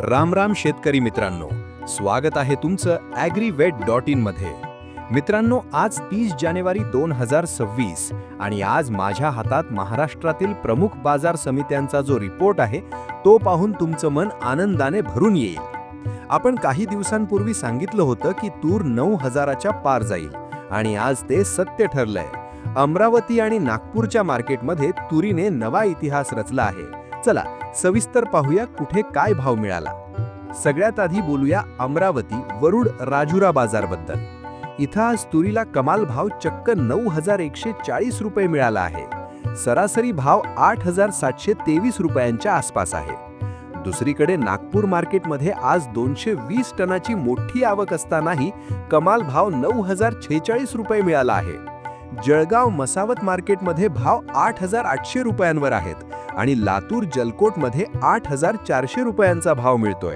राम राम शेतकरी मित्रांनो स्वागत आहे तुमचं ॲग्रीवेट डॉट इनमध्ये. मित्रांनो आज तीस जानेवारी दोन हजार सव्वीस आणि आज माझ्या हातात महाराष्ट्रातील प्रमुख बाजार समित्यांचा जो रिपोर्ट आहे तो पाहून तुमचं मन आनंदाने भरून येईल. आपण काही दिवसांपूर्वी सांगितलं होतं की तूर नऊ हजाराच्या पार जाईल आणि आज ते सत्य ठरलंय. अमरावती आणि नागपूरच्या मार्केटमध्ये तुरीने नवा इतिहास रचला आहे. चला सविस्तर पाहूया कुठे काय भाव मिळाला. सगळ्यात आधी बोलूया अमरावती वरुड राजुरा बाजारबद्दल. इथं आज तुरीला कमाल भाव चक्क नऊ हजार एकशे चाळीस रुपये मिळाला आहे. सरासरी भाव आठ हजार सातशे तेवीस रुपयांच्या आसपास आहे. दुसरीकडे नागपूर मार्केटमध्ये आज दोनशे वीस टनाची मोठी आवक असतानाही कमाल भाव नऊ हजार छेचाळीस रुपये मिळाला आहे. जळगाव मसावत मार्केटमध्ये भाव आठ हजार आठशे रुपयांवर आहेत आणि लातूर जलकोटमध्ये आठ हजार चारशे रुपयांचा भाव मिळतोय.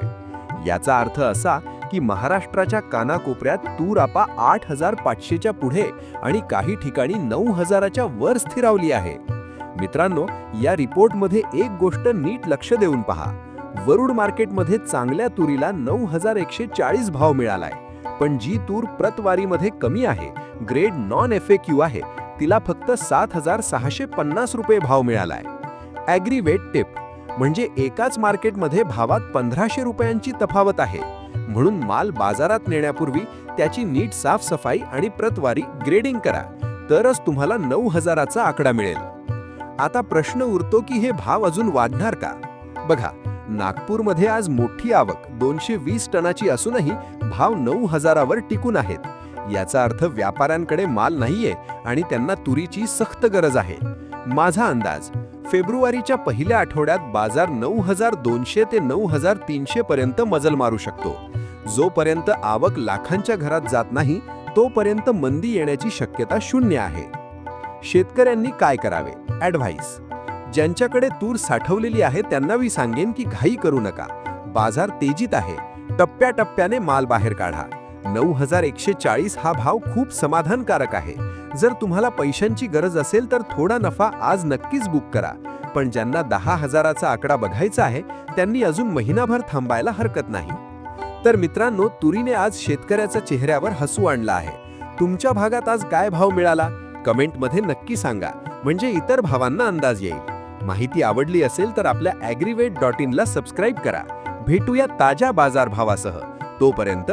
याचा अर्थ असा की महाराष्ट्राच्या कानाकोपऱ्यात तूर आपा आठ हजार पाचशेच्या पुढे आणि काही ठिकाणी नऊ हजाराच्या वर स्थिरावली आहे. मित्रांनो या रिपोर्टमध्ये एक गोष्ट नीट लक्ष देऊन पहा. वरुड मार्केटमध्ये चांगल्या तुरीला नऊ हजार एकशे चाळीस भाव मिळालाय. पण जी तूर प्रतवारीमध्ये कमी आहे ग्रेड नॉन एफ क्यू आहे तिला फक्त सात हजार सहाशे पन्नास रुपये भाव मिळालाय. ॲग्रीवेट टिप म्हणजे एकाच मार्केटमध्ये भावात पंधराशे रुपयांची तफावत आहे म्हणून माल बाजारात नेण्यापूर्वी त्याची नीट साफसफाई आणि प्रतवारी ग्रेडिंग करा तरच तुम्हाला नऊ हजाराचा आकडा मिळेल. आता प्रश्न उरतो की हे भाव अजून वाढणार का? बघा नागपूरमध्ये आज मोठी आवक. दोनशे वीस टनाची असूनही भाव नऊ हजारावर टिकून आहेत. याचा अर्थ व्यापाऱ्यांकडे माल नाहीये आणि त्यांना तुरीची सक्त गरज आहे. माझा अंदाज फेब्रुवारीच्या पहिल्या आठवड्यात बाजार नऊ हजार दोनशे ते नऊ हजार तीनशे पर्यंत मजल मारू शकतो. जोपर्यंत आवक लाखांच्या घरात जात नाही तोपर्यंत मंदी येण्याची शक्यता शून्य आहे. शेतकऱ्यांनी काय करावे? ॲडव्हाइस ज्यांच्याकडे तूर साठवलेली आहे त्यांना मी सांगेन की घाई करू नका. बाजार तेजीत आहे. टप्प्याटप्प्याने माल बाहेर काढा. नऊ हजार एकशे चाळीस हा भाव खूप समाधानकारक आहे. जर तुम्हाला पैशांची गरज असेल तर थोडा नफा आज नक्कीच बुक करा. पण ज्यांना दहा हजाराचा आकडा बघायचा आहे त्यांनी अजून महिनाभर थांबायला हरकत नाही. तर मित्रांनो तुरीने आज शेतकऱ्याच्या चेहऱ्यावर हसू आणला आहे. तुमच्या भागात आज काय भाव मिळाला? कमेंटमध्ये नक्की सांगा. म्हणजे इतर भावांना अंदाज येईल. माहिती आवडली असेल तर आपल्या ॲग्रीवेट डॉट इनला सबस्क्राईब करा. भेटूया ताज्या बाजारभावासह. तोपर्यंत